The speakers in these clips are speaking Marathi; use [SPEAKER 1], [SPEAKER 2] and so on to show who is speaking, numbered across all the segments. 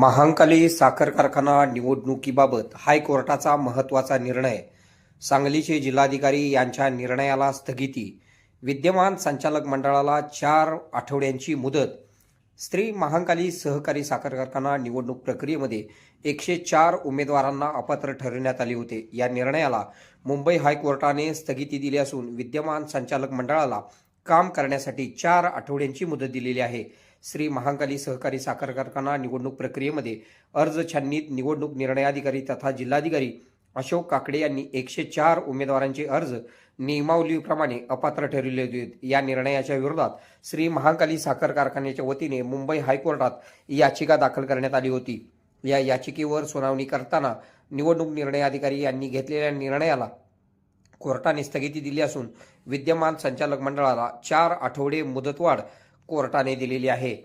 [SPEAKER 1] महांकाली साखर कारखाना निवडणुकीबाबत हायकोर्टाचा महत्त्वाचा निर्णय. सांगलीचे जिल्हाधिकारी यांच्या निर्णयाला स्थगिती. विद्यमान संचालक मंडळाला चार आठवड्यांची मुदत. स्त्री महांकाली सहकारी साखर कारखाना निवडणूक प्रक्रियेमध्ये एकशे चार उमेदवारांना अपात्र ठरवण्यात आले होते. या निर्णयाला मुंबई हायकोर्टाने स्थगिती दिली असून विद्यमान संचालक मंडळाला काम करण्यासाठी चार आठवड्यांची मुदत दिलेली आहे. श्री महांकाली सहकारी साखर कारखाना निवडणूक प्रक्रियेमध्ये अर्ज छाननीत निवडणूक निर्णयाधिकारी तथा जिल्हाधिकारी अशोक काकडे यांनी एकशे चार उमेदवारांचे अर्ज नियमावलीप्रमाणे अपात्र ठरविले होते. या निर्णयाच्या विरोधात श्री महांकाली साखर कारखान्याच्या वतीने मुंबई हायकोर्टात याचिका दाखल करण्यात आली होती. या याचिकेवर सुनावणी करताना निवडणूक निर्णयाधिकारी यांनी घेतलेल्या निर्णयाला कोर्टाने स्थगिती दिली असून विद्यमान संचालक मंडळाला चार आठवडे मुदतवाढ कोर्टाने दिलेली आहे.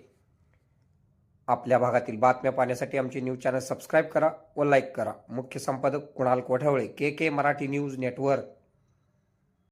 [SPEAKER 1] आपल्या भागातील बातम्या पाहण्यासाठी आमचे न्यूज चॅनल सबस्क्राईब करा व लाईक करा. मुख्य संपादक Kunal Kothawale K K Marathi news network.